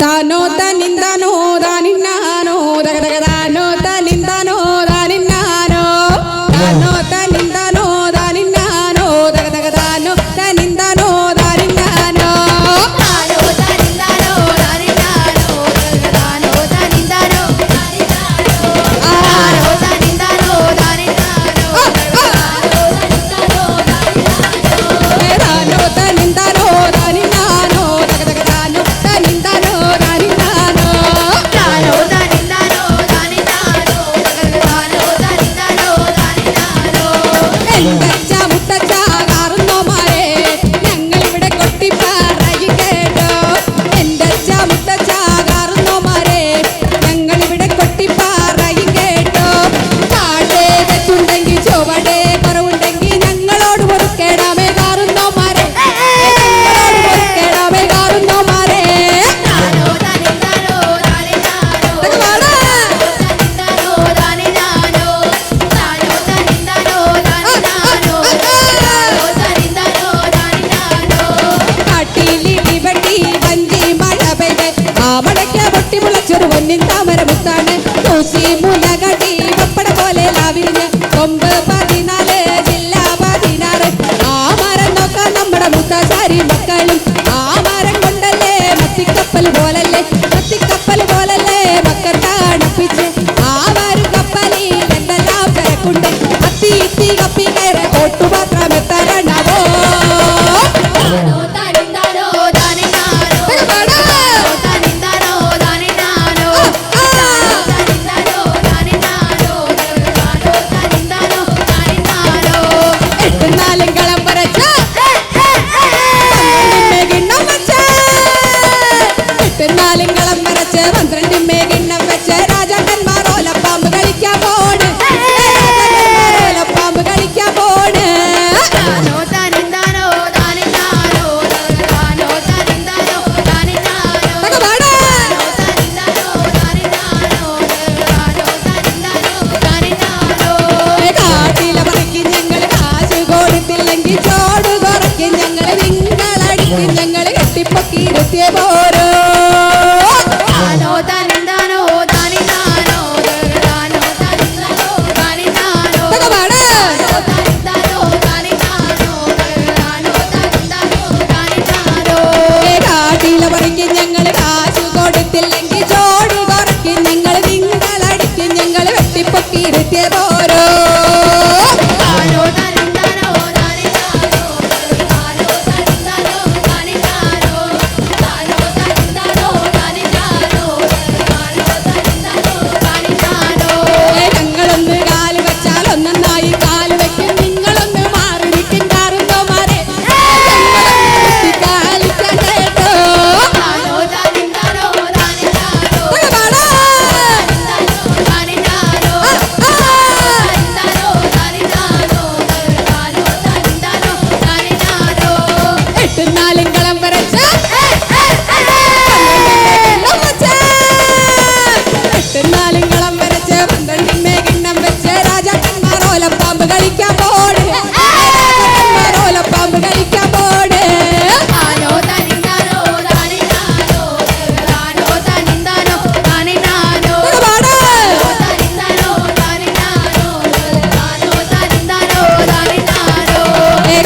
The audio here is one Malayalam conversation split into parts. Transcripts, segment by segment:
ತಾನೋ ತನ್ನಿಂದನೋ കലാവിന് കൊമ്പ് പതിനാല് ജില്ല പതിനാറ്. നമ്മുടെ മുത്താശാരി മക്കളും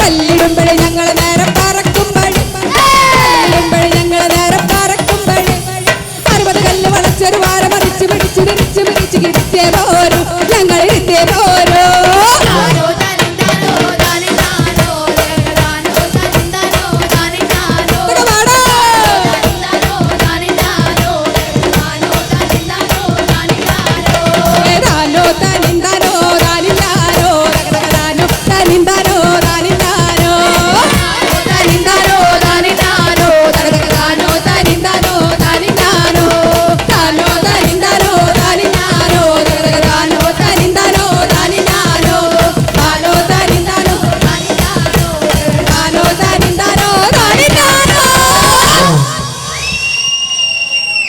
കല്ലിട